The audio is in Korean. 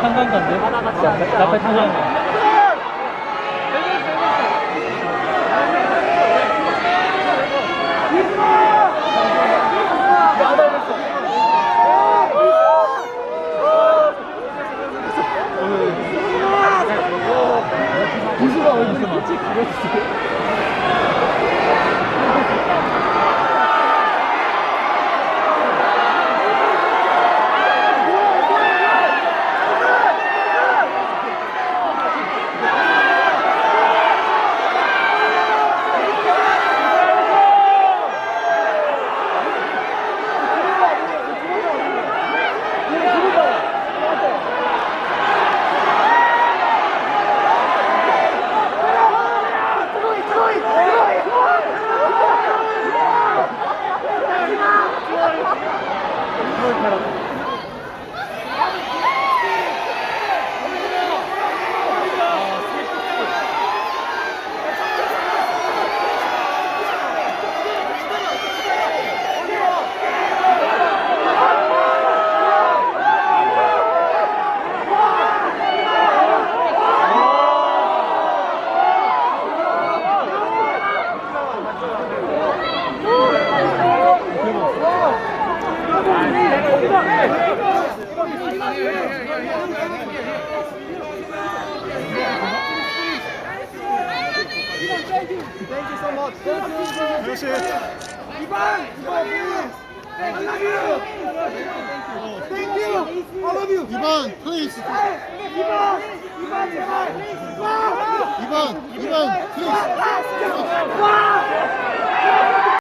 건데? 나팔 타자는 거. 무수가 어디 있어? 역 খারাপ। 이번 플레이스 이번 이번 플레이스